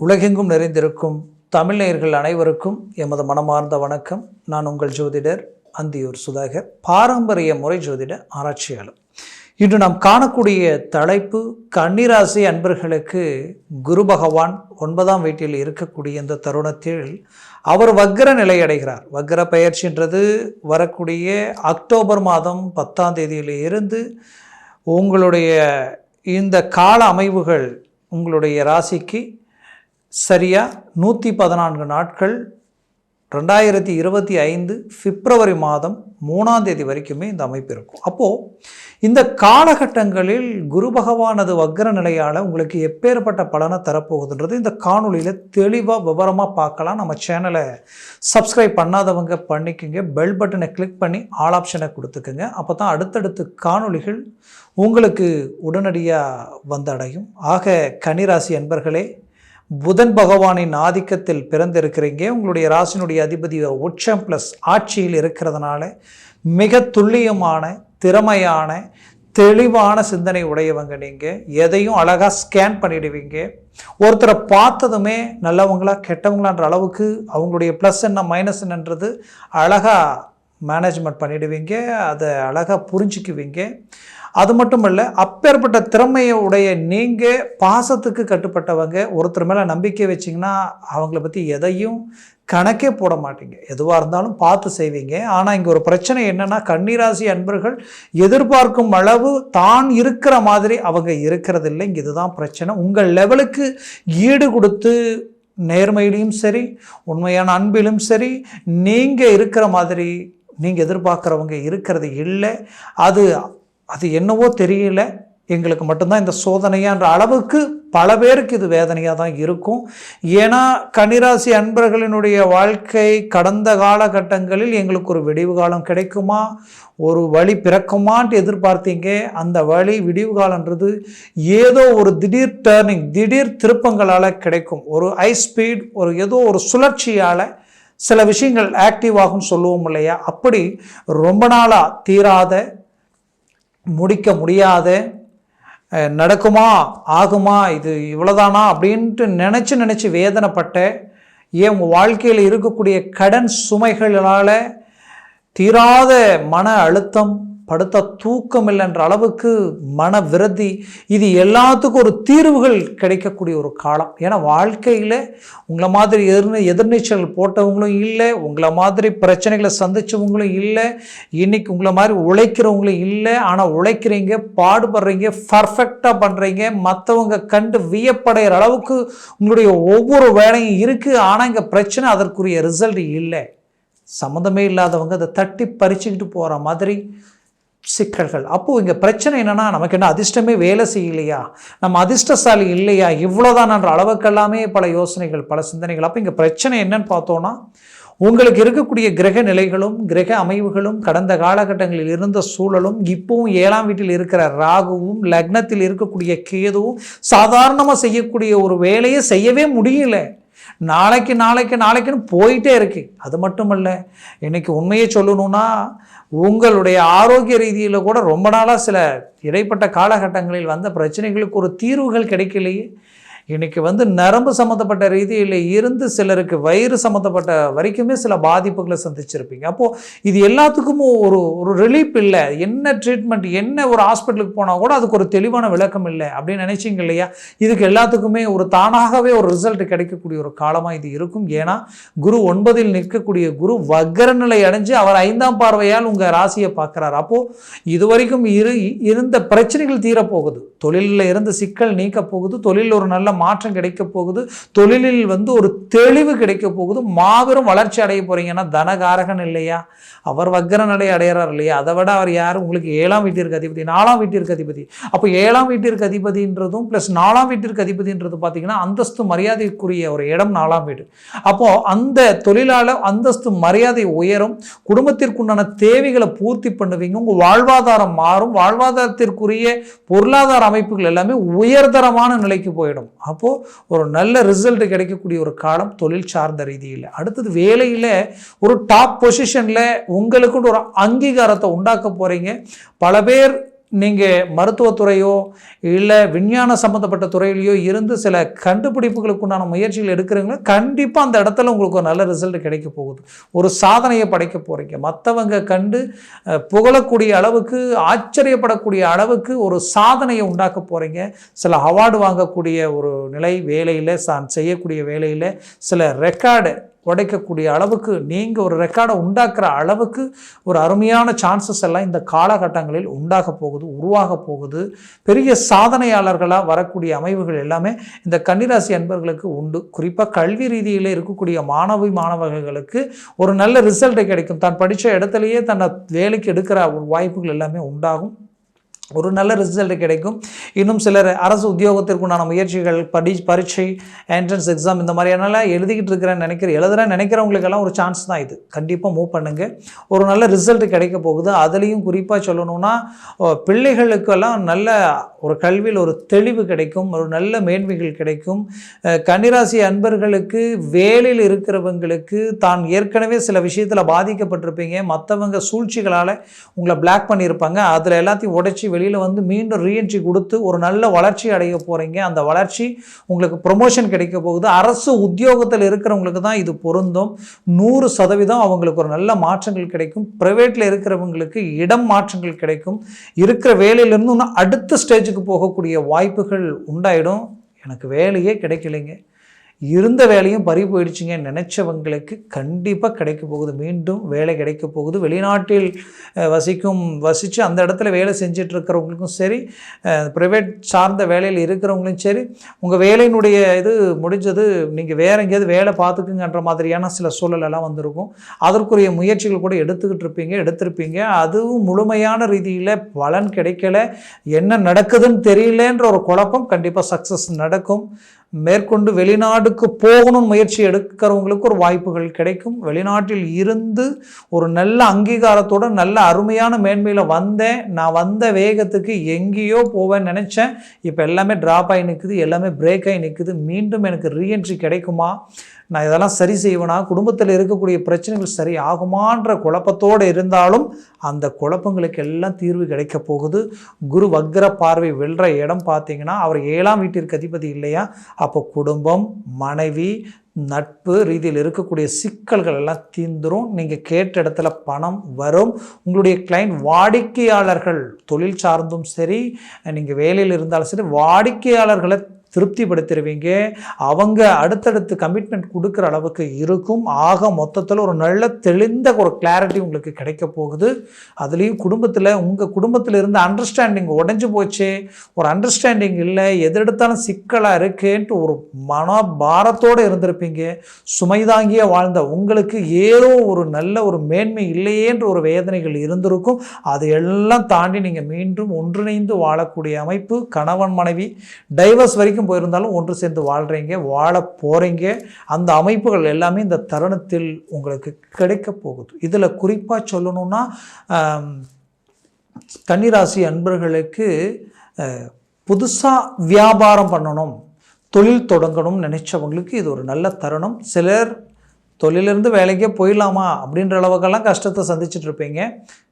உலகெங்கும் நிறைந்திருக்கும் தமிழ்நேயர்கள் அனைவருக்கும் எமது மனமார்ந்த வணக்கம். நான் உங்கள் ஜோதிடர் அந்தியூர் சுதாகர். பாரம்பரிய முறை ஜோதிட ஆராய்ச்சியாளர். இன்று நாம் காணக்கூடிய தலைப்பு கன்னிராசி அன்பர்களுக்கு குரு பகவான் ஒன்பதாம் வீட்டில் இருக்கக்கூடிய இந்த தருணத்தில் அவர் வக்ர நிலை அடைகிறார். வக்ர பயிற்சின்றது வரக்கூடிய அக்டோபர் மாதம் பத்தாம் தேதியிலிருந்து உங்களுடைய இந்த கால அமைவுகள் உங்களுடைய ராசிக்கு சரியாக நூற்றி பதினான்கு நாட்கள் ரெண்டாயிரத்தி இருபத்தி ஐந்து பிப்ரவரி மாதம் மூணாம் தேதி வரைக்குமே இந்த அமைப்பு இருக்கும். அப்போது இந்த காலகட்டங்களில் குரு பகவானது வக்ர நிலையால் உங்களுக்கு எப்பேற்பட்ட பலனை தரப்போகுதுன்றது இந்த காணொலியில் தெளிவாக விவரமாக பார்க்கலாம். நம்ம சேனலை சப்ஸ்கிரைப் பண்ணாதவங்க பண்ணிக்கோங்க. பெல் பட்டனை கிளிக் பண்ணி ஆல் ஆப்ஷனை கொடுத்துக்குங்க. அப்போ தான் அடுத்தடுத்து காணொளிகள் உங்களுக்கு உடனடியாக வந்தடையும். ஆக கனிராசி அன்பர்களே புதன் பகவானின் ஆதிக்கத்தில் பிறந்திருக்கிறீங்க. உங்களுடைய ராசினுடைய அதிபதி உச்சம் ப்ளஸ் ஆட்சியில் இருக்கிறதுனால மிக துல்லியமான திறமையான தெளிவான சிந்தனை உடையவங்க நீங்கள் எதையும் அழகாக ஸ்கேன் பண்ணிடுவீங்க. ஒருத்தரை பார்த்ததுமே நல்லவங்களா கெட்டவங்களான்ற அளவுக்கு அவங்களுடைய ப்ளஸ் என்ன மைனஸ் என்னன்றது அழகாக மேனேஜ்மெண்ட் பண்ணிடுவீங்க அதை அழகாக புரிஞ்சுக்குவீங்க. அது மட்டும் இல்லை அப்பேற்பட்ட திறமையை உடைய நீங்கள் பாசத்துக்கு கட்டுப்பட்டவங்க ஒருத்தர் மேலே நம்பிக்கை வச்சிங்கன்னா அவங்கள பற்றி எதையும் கணக்கே போட மாட்டீங்க. எதுவாக இருந்தாலும் பார்த்து செய்வீங்க. ஆனால் இங்கே ஒரு பிரச்சனை என்னென்னா கன்னிராசி அன்பர்கள் எதிர்பார்க்கும் அளவு தான் இருக்கிற மாதிரி அவங்க இருக்கிறதில்லை. இங்கே இதுதான் பிரச்சனை. உங்கள் லெவலுக்கு ஈடு கொடுத்து நேர்மையிலையும் சரி உண்மையான அன்பிலும் சரி நீங்கள் இருக்கிற மாதிரி நீங்கள் எதிர்பார்க்குறவங்க இருக்கிறது இல்லை. அது அது என்னவோ தெரியல. எங்களுக்கு மட்டும்தான் இந்த சோதனையான்ற அளவுக்கு பல பேருக்கு இது வேதனையாக தான் இருக்கும். ஏன்னா கன்னிராசி அன்பர்களினுடைய வாழ்க்கை கடந்த காலகட்டங்களில் எங்களுக்கு ஒரு விடிவு காலம் கிடைக்குமா? ஒரு வழி பிறக்குமான்ட்டு எதிர்பார்த்தீங்க. அந்த வழி விடிவு காலன்றது ஏதோ ஒரு திடீர் டேர்னிங் திடீர் திருப்பங்களால் கிடைக்கும். ஒரு ஹை ஸ்பீட் ஒரு ஏதோ ஒரு சுழற்சியால் சில விஷயங்கள் ஆக்டிவ் ஆகும் சொல்லுவோம் இல்லையா? அப்படி ரொம்ப நாளாக தீராத முடிக்க முடியாத நடக்குமா ஆகுமா இது இவ்வளோதானா அப்படின்ட்டு நினச்சி நினச்சி வேதனைப்பட்ட ஏன் உங்கள் வாழ்க்கையில் இருக்கக்கூடிய கடன் சுமைகளால் தீராத மன அழுத்தம் படுத்த தூக்கம் இல்லைன்ற அளவுக்கு மன விரதி இது எல்லாத்துக்கும் ஒரு தீர்வுகள் கிடைக்கக்கூடிய ஒரு காலம். ஏன்னா வாழ்க்கையில் உங்களை மாதிரி எதிர் எதிர்நீச்சல் போட்டவங்களும் இல்லை உங்களை மாதிரி பிரச்சனைகளை சந்திச்சவங்களும் இல்லை இன்னைக்கு உங்களை மாதிரி உழைக்கிறவங்களும் இல்லை ஆனால் உழைக்கிறீங்க பாடுபடுறீங்க பர்ஃபெக்டாக பண்ணுறீங்க மற்றவங்க கண்டு வியப்படைகிற அளவுக்கு உங்களுடைய ஒவ்வொரு வேலையும் இருக்குது ஆனால் இங்கே பிரச்சனை அதற்குரிய ரிசல்ட் இல்லை. சம்மந்தமே இல்லாதவங்க அதை தட்டி பறிச்சுக்கிட்டு போகிற மாதிரி சிக்கல்கள். அப்போது இங்கே பிரச்சனை என்னென்னா நமக்கு என்ன அதிர்ஷ்டமே வேலை செய்யலையா? நம்ம அதிர்ஷ்டசாலி இல்லையா? இவ்வளோதானன்ற அளவுக்கெல்லாமே பல யோசனைகள் பல சிந்தனைகள். அப்போ இங்கே பிரச்சனை என்னன்னு பார்த்தோன்னா உங்களுக்கு இருக்கக்கூடிய கிரக நிலைகளும் கிரக அமைவுகளும் கடந்த காலகட்டங்களில் இருந்த சூழலும் இப்போவும் ஏழாம் வீட்டில் இருக்கிற ராகுவும் லக்னத்தில் இருக்கக்கூடிய கேதுவும் சாதாரணமாக செய்யக்கூடிய ஒரு வேலையை செய்யவே முடியல. நாளைக்கு நாளைக்கு நாளைக்குன்னு போயிட்டே இருக்கு. அது மட்டும் இல்லை இன்றைக்கி உண்மையை சொல்லணும்னா உங்களுடைய ஆரோக்கிய ரீதியில் கூட ரொம்ப நாளாக சில இடைப்பட்ட காலகட்டங்களில் வந்த பிரச்சனைகளுக்கு ஒரு தீர்வுகள் கிடைக்கலையே. இன்றைக்கி வந்து நரம்பு சம்மந்தப்பட்ட ரீதியில் இருந்து சிலருக்கு வயிறு சம்மந்தப்பட்ட வரைக்குமே சில பாதிப்புகளை சந்திச்சிருப்பீங்க. அப்போது இது எல்லாத்துக்கும் ஒரு ஒரு ரிலீஃப் இல்லை. என்ன ட்ரீட்மெண்ட் என்ன ஒரு ஹாஸ்பிட்டலுக்கு போனால் கூட அதுக்கு ஒரு தெளிவான விளக்கம் இல்லை அப்படின்னு நினைச்சிங்க இல்லையா? இதுக்கு எல்லாத்துக்குமே ஒரு தானாகவே ஒரு ரிசல்ட் கிடைக்கக்கூடிய ஒரு காலமாக இது இருக்கும். ஏன்னா குரு ஒன்பதில் நிற்கக்கூடிய குரு வக்கர நிலை அடைஞ்சு அவர் ஐந்தாம் பார்வையால் உங்கள் ராசியை பார்க்குறாரு. அப்போது இதுவரைக்கும் இரு இருந்த பிரச்சனைகள் தீரப்போகுது. தொழிலில் இருந்த சிக்கல் நீக்க போகுது. தொழிலில் ஒரு நல்ல மாற்றம் கிடைக்க போகுது. தொழிலில் வந்து ஒரு தெளிவு கிடைக்க போகுது. மாபெரும் வளர்ச்சி அடைய போறீங்கன்னா தனகாரகன் இல்லையா? அவர் வக்கர நடை அடையிறார் இல்லையா? அதை விட அவர் யார்? உங்களுக்கு ஏழாம் வீட்டிற்கு அதிபதி நாலாம் வீட்டிற்கு அதிபதி. அப்போ ஏழாம் வீட்டிற்கு அதிபதின்றதும் ப்ளஸ் நாலாம் வீட்டிற்கு அதிபதின்றது பார்த்தீங்கன்னா அந்தஸ்து மரியாதைக்குரிய ஒரு இடம் நாலாம் வீடு. அப்போ அந்த தொழிலாளர் அந்தஸ்து மரியாதை உயரும். குடும்பத்திற்குண்டான தேவைகளை பூர்த்தி பண்ணுவீங்க. உங்கள் வாழ்வாதாரம் மாறும். வாழ்வாதாரத்திற்குரிய பொருளாதார அமைப்புகள் எல்லாமே உயர்தரமான நிலைக்கு போயிடும். அப்போது ஒரு நல்ல ரிசல்ட் கிடைக்கக்கூடிய ஒரு காலம் தொழில் சார்ந்த ரீதியில். அடுத்தது வேலையில் ஒரு டாப் பொசிஷனில் உங்களுக்குன்னு ஒரு அங்கீகாரத்தை உண்டாக்க போகிறீங்க பல பேர் நீங்கள் மருத்துவத்துறையோ இல்லை விஞ்ஞான சம்மந்தப்பட்ட துறையிலையோ இருந்து சில கண்டுபிடிப்புகளுக்கு உண்டான முயற்சிகள் எடுக்கிறீங்களோ கண்டிப்பாக அந்த இடத்துல உங்களுக்கு ஒரு நல்ல ரிசல்ட் கிடைக்க போகுது. ஒரு சாதனையை படைக்க போகிறீங்க மற்றவங்க கண்டு புகழக்கூடிய அளவுக்கு ஆச்சரியப்படக்கூடிய அளவுக்கு ஒரு சாதனையை உண்டாக்க போகிறீங்க சில அவார்டு வாங்கக்கூடிய ஒரு நிலை வேலையில் தான் செய்யக்கூடிய வேலையில் சில ரெக்கார்டு உடைக்கக்கூடிய அளவுக்கு நீங்கள் ஒரு ரெக்கார்டை உண்டாக்குற அளவுக்கு ஒரு அருமையான சான்சஸ் எல்லாம் இந்த காலகட்டங்களில் உண்டாக போகுது உருவாக போகுது. பெரிய சாதனையாளர்களாக வரக்கூடிய அமைவுகள் எல்லாமே இந்த கன்னிராசி அன்பர்களுக்கு உண்டு. குறிப்பாக கல்வி ரீதியில் இருக்கக்கூடிய மாணவி மாணவர்களுக்கு ஒரு நல்ல ரிசல்ட்டை கிடைக்கும். தான் படித்த இடத்துலையே தன்னை வேலைக்கு எடுக்கிற ஒரு வாய்ப்புகள் எல்லாமே உண்டாகும். ஒரு நல்ல ரிசல்ட் கிடைக்கும். இன்னும் சிலர் அரசு உத்தியோகத்திற்குண்டான முயற்சிகள் படி பரீட்சை என்ட்ரன்ஸ் எக்ஸாம் இந்த மாதிரியானலாம் எழுதிக்கிட்டு இருக்கிறேன்னு நினைக்கிற எழுதுறேன் நினைக்கிறவங்களுக்கெல்லாம் ஒரு சான்ஸ் தான் இது. கண்டிப்பாக மூவ் பண்ணுங்கள் ஒரு நல்ல ரிசல்ட் கிடைக்க போகுது. அதுலேயும் குறிப்பாக சொல்லணும்னா பிள்ளைகளுக்கெல்லாம் நல்ல ஒரு கல்வியில் ஒரு தெளிவு கிடைக்கும். ஒரு நல்ல மேன்மைகள் கிடைக்கும். கன்னிராசி அன்பர்களுக்கு வேலையில் இருக்கிறவங்களுக்கு தான் ஏற்கனவே சில விஷயத்தில் பாதிக்கப்பட்டிருப்பீங்க. மற்றவங்க சூழ்ச்சிகளால் உங்களை பிளாக் பண்ணியிருப்பாங்க. அதில் எல்லாத்தையும் உடைச்சி வெளியில் வந்து மீண்டும் ரீஎன்ட்ரி கொடுத்து ஒரு நல்ல வளர்ச்சி அடைய போகிறீங்க அந்த வளர்ச்சி உங்களுக்கு ப்ரொமோஷன் கிடைக்க போகுது. அரசு உத்தியோகத்தில் இருக்கிறவங்களுக்கு தான் இது பொருந்தும். நூறு சதவீதம் அவங்களுக்கு ஒரு நல்ல மாற்றங்கள் கிடைக்கும். ப்ரைவேட்டில் இருக்கிறவங்களுக்கு இடம் மாற்றங்கள் கிடைக்கும். இருக்கிற வேலையிலேருந்து இன்னும் அடுத்த ஸ்டேஜுக்கு போகக்கூடிய வாய்ப்புகள் உண்டாயிடும். எனக்கு வேலையே கிடைக்கலைங்க. இருந்த வேலையும் பறி போயிடுச்சுங்க. நினச்சவங்களுக்கு கண்டிப்பாக கிடைக்க போகுது. மீண்டும் வேலை கிடைக்க போகுது. வெளிநாட்டில் வசிக்கும் வசித்து அந்த இடத்துல வேலை செஞ்சுட்டு இருக்கிறவங்களுக்கும் சரி ப்ரைவேட் சார்ந்த வேலையில் இருக்கிறவங்களும் சரி உங்கள் வேலையினுடைய இது முடிஞ்சது நீங்கள் வேறு எங்கேயாவது வேலை பார்த்துக்குங்கன்ற மாதிரியான சில சூழலெல்லாம் வந்திருக்கும். அதற்குரிய முயற்சிகள் கூட எடுத்துக்கிட்டு இருப்பீங்க எடுத்திருப்பீங்க. அதுவும் முழுமையான ரீதியில் பலன் கிடைக்கல. என்ன நடக்குதுன்னு தெரியலன்ற ஒரு குழப்பம் கண்டிப்பாக சக்ஸஸ் நடக்கும். மேற்கொண்டு வெளிநாடுக்கு போகணும்னு முயற்சி எடுக்கிறவங்களுக்கு ஒரு வாய்ப்புகள் கிடைக்கும். வெளிநாட்டில் இருந்து ஒரு நல்ல அங்கீகாரத்தோட நல்ல அருமையான மேன்மையில் வந்தேன். நான் வந்த வேகத்துக்கு எங்கேயோ போவேன்னு நினச்சேன். இப்போ எல்லாமே ட்ராப் ஆகி நிற்குது எல்லாமே பிரேக் ஆகி நிற்குது மீண்டும் எனக்கு ரீஎன்ட்ரி கிடைக்குமா? நான் இதெல்லாம் சரி செய்வேனா? குடும்பத்தில் இருக்கக்கூடிய பிரச்சனைகள் சரி ஆகுமான்ற குழப்பத்தோடு இருந்தாலும் அந்த குழப்பங்களுக்கு எல்லாம் தீர்வு கிடைக்க போகுது. குரு வக்ர பார்வை வெல்ற இடம் பார்த்தீங்கன்னா அவர் ஏழாம் வீட்டிற்கு அதிபதி இல்லையா? அப்போ குடும்பம் மனைவி நட்பு ரீதியில் இருக்கக்கூடிய சிக்கல்கள் எல்லாம் தீந்துரும். நீங்கள் கேட்ட இடத்துல பணம் வரும். உங்களுடைய கிளைண்ட் வாடிக்கையாளர்கள் தொழில் சார்ந்தும் சரி நீங்கள் வேலையில் இருந்தாலும் சரி வாடிக்கையாளர்களை திருப்திப்படுத்திடுவீங்க அவங்க அடுத்தடுத்து கமிட்மெண்ட் கொடுக்குற அளவுக்கு இருக்கும். ஆக மொத்தத்தில் ஒரு நல்ல தெளிந்த ஒரு கிளாரிட்டி உங்களுக்கு கிடைக்க போகுது. அதுலேயும் குடும்பத்தில் உங்கள் குடும்பத்தில் இருந்த அண்டர்ஸ்டாண்டிங் உடஞ்சி போச்சு. ஒரு அண்டர்ஸ்டாண்டிங் இல்லை எது எடுத்தாலும் சிக்கலாக இருக்கேன்ட்டு ஒரு மனபாரத்தோடு இருந்திருப்பீங்க. சுமைதாங்கிய வாழ்ந்த உங்களுக்கு ஏதோ ஒரு நல்ல ஒரு மேன்மை இல்லையேன்ற ஒரு வேதனைகள் இருந்திருக்கும். அது எல்லாம் தாண்டி நீங்கள் மீண்டும் ஒன்றிணைந்து வாழக்கூடிய அமைப்பு. கணவன் மனைவி டைவர்ஸ் வரைக்கும் போயிருந்தாலும் ஒன்று சேர்ந்து வாழ்கிறீங்க வாழ போகிறீங்க அந்த அமைப்புகள் எல்லாமே இந்த தருணத்தில் உங்களுக்கு கிடைக்க போகுது. இதில் குறிப்பாக சொல்லணும்னா கன்னிராசி அன்பர்களுக்கு புதுசாக வியாபாரம் பண்ணணும் தொழில் தொடங்கணும்னு நினச்சவங்களுக்கு இது ஒரு நல்ல தருணம். சிலர் தொழிலிருந்து வேலைக்கே போயிடலாமா அப்படின்ற அளவுக்கெல்லாம் கஷ்டத்தை சந்திச்சுட்டு இருப்பீங்க.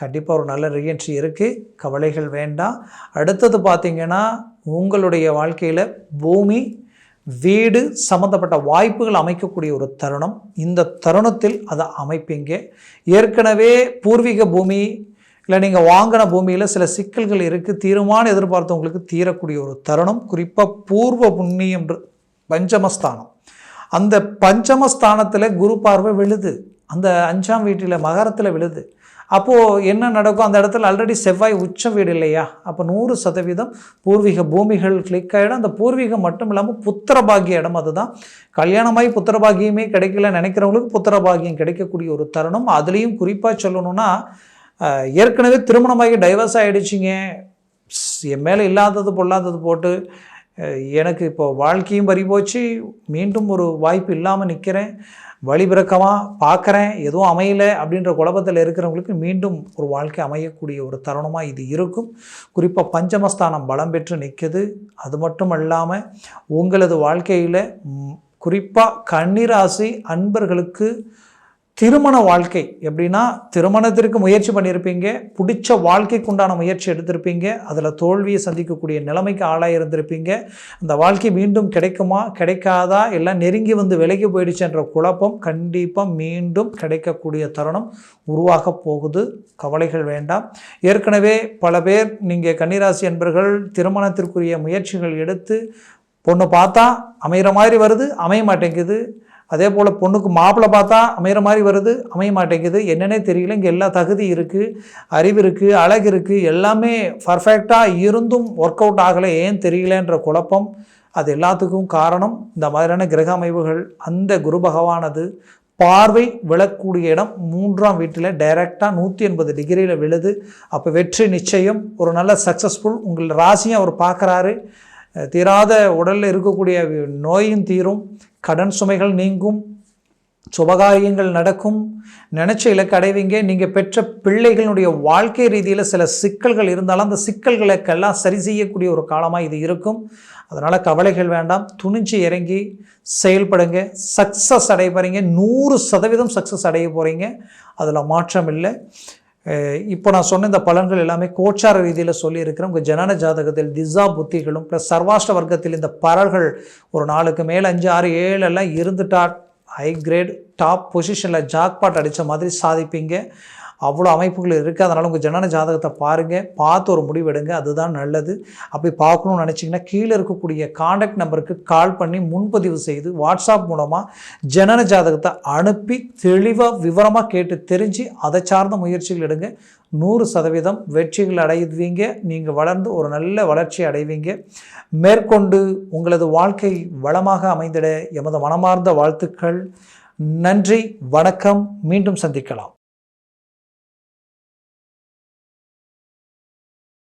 கண்டிப்பாக ஒரு நல்ல ரீஎன்ட்ரி இருக்குது கவலைகள் வேண்டாம். அடுத்தது பார்த்திங்கன்னா உங்களுடைய வாழ்க்கையில் பூமி வீடு சம்மந்தப்பட்ட வாய்ப்புகள் அமைக்கக்கூடிய ஒரு தருணம். இந்த தருணத்தில் அதை அமைப்பீங்க. ஏற்கனவே பூர்வீக பூமி இல்லை நீங்கள் வாங்கின பூமியில் சில சிக்கல்கள் இருக்குது தீருமானம் எதிர்பார்த்தவங்களுக்கு தீரக்கூடிய ஒரு தருணம். குறிப்பாக பூர்வ புண்ணியம் பஞ்சமஸ்தானம். அந்த பஞ்சமஸ்தானத்தில் குரு பார்வை விழுது. அந்த அஞ்சாம் வீட்டில் மகரத்தில் விழுது. அப்போது என்ன நடக்கும்? அந்த இடத்துல ஆல்ரெடி செவ்வாய் உச்ச வீடு இல்லையா? அப்போ நூறு சதவீதம் பூர்வீக பூமிகள் கிளிக் ஆகிடும் அந்த பூர்வீகம் மட்டும் இல்லாமல் புத்திரபாகிய இடம் அதுதான். கல்யாணமாகி புத்திரபாகியமே கிடைக்கல நினைக்கிறவங்களுக்கு புத்திரபாகியம் கிடைக்கக்கூடிய ஒரு தருணம். அதுலேயும் குறிப்பாக சொல்லணும்னா ஏற்கனவே திருமணமாகி டைவர்ஸ் ஆகிடுச்சிங்க என் மேலே இல்லாதது பொல்லாதது போட்டு எனக்கு இப்போ வாழ்க்கையும் பறி போச்சு மீண்டும் ஒரு வாய்ப்பு இல்லாமல் நிற்கிறேன் வழிபிறக்கமாக பார்க்குறேன் எதுவும் அமையலை அப்படின்ற குழப்பத்தில் இருக்கிறவங்களுக்கு மீண்டும் ஒரு வாழ்க்கை அமையக்கூடிய ஒரு தருணமாக இது இருக்கும். குறிப்பாக பஞ்சமஸ்தானம் பலம் பெற்று நிற்குது. அது மட்டும் இல்லாமல் உங்களது வாழ்க்கையில் குறிப்பாக கன்னிராசி அன்பர்களுக்கு திருமண வாழ்க்கை எப்படின்னா திருமணத்திற்கு முயற்சி பண்ணியிருப்பீங்க பிடிச்ச வாழ்க்கைக்கு உண்டான முயற்சி எடுத்திருப்பீங்க அதில் தோல்வியை சந்திக்கக்கூடிய நிலைமைக்கு ஆளாக இருந்திருப்பீங்க. அந்த வாழ்க்கை மீண்டும் கிடைக்குமா கிடைக்காதா எல்லாம் நெருங்கி வந்து விலகி போயிடுச்சுன்ற குழப்பம் கண்டிப்பாக மீண்டும் கிடைக்கக்கூடிய தருணம் உருவாக போகுது. கவலைகள் வேண்டாம். ஏற்கனவே பல பேர் நீங்கள் கன்னிராசி என்பர்கள் திருமணத்திற்குரிய முயற்சிகள் எடுத்து பொண்ணு பார்த்தா அமைகிற மாதிரி வருது அமைய மாட்டேங்குது. அதே போல் பொண்ணுக்கு மாப்பிள்ளை பார்த்தா அமைகிற மாதிரி வருது அமைய மாட்டேங்குது. என்னென்னே தெரியல. இங்கே எல்லா தகுதி இருக்குது அறிவு இருக்குது அழகு இருக்குது எல்லாமே பர்ஃபெக்டாக இருந்தும் ஒர்க் அவுட் ஆகலை. ஏன் தெரியலன்ற குழப்பம். அது எல்லாத்துக்கும் காரணம். இந்த மாதிரியான கிரக அமைவுகள் அந்த குரு பகவானது பார்வை விழக்கூடிய இடம் மூன்றாம் வீட்டில் டைரெக்டாக நூற்றி எண்பது டிகிரியில் விழுது. அப்போ வெற்றி நிச்சயம். ஒரு நல்ல சக்ஸஸ்ஃபுல் உங்கள் ராசியும் அவர் பார்க்குறாரு. தீராத உடலில் இருக்கக்கூடிய நோயும் தீரும். கடன் சுமைகள் நீங்கும் சுபகாரியங்கள் நடக்கும். நினச்ச இலக்கு அடைவீங்க. நீங்கள் பெற்ற பிள்ளைகளுடைய வாழ்க்கை ரீதியில் சில சிக்கல்கள் இருந்தாலும் அந்த சிக்கல்களுக்கெல்லாம் சரி செய்யக்கூடிய ஒரு காலமாக இது இருக்கும். அதனால் கவலைகள் வேண்டாம். துணிஞ்சு இறங்கி செயல்படுங்க. சக்ஸஸ் அடைய போகிறீங்க நூறு சதவீதம் சக்ஸஸ் அடைய போகிறீங்க அதில் மாற்றம் இல்லை. இப்போ நான் சொன்ன இந்த பலன்கள் எல்லாமே கோச்சார ரீதியில் சொல்லியிருக்கிறேன். உங்கள் ஜனன ஜாதகத்தில் திசா புத்திகளும் ப்ளஸ் சர்வாஷ்ட வர்க்கத்தில் இந்த பரல்கள் ஒரு நாளுக்கு மேலே அஞ்சு ஆறு ஏழு எல்லாம் இருந்துட்டா ஹை கிரேட் டாப் பொசிஷனில் ஜாக்பாட் அடித்த மாதிரி சாதிப்பீங்க. அவ்வளோ அமைப்புகள் இருக்குது அதனால் உங்கள் ஜனன ஜாதகத்தை பாருங்கள் பார்த்து ஒரு முடிவெடுங்க அதுதான் நல்லது. அப்படி பார்க்கணும்னு நினச்சிங்கன்னா கீழே இருக்கக்கூடிய காண்டாக்ட் நம்பருக்கு கால் பண்ணி முன்பதிவு செய்து வாட்ஸ்அப் மூலமாக ஜனன ஜாதகத்தை அனுப்பி தெளிவாக விவரமாக கேட்டு தெரிஞ்சு அதை சார்ந்த முயற்சிகள் எடுங்க. நூறு சதவீதம் வெற்றிகள் அடைவீங்க. நீங்கள் வளர்ந்து ஒரு நல்ல வளர்ச்சி அடைவீங்க. மேற்கொண்டு உங்களது வாழ்க்கை வளமாக அமைந்திட எமது மனமார்ந்த வாழ்த்துக்கள். நன்றி. வணக்கம். மீண்டும் சந்திக்கலாம்.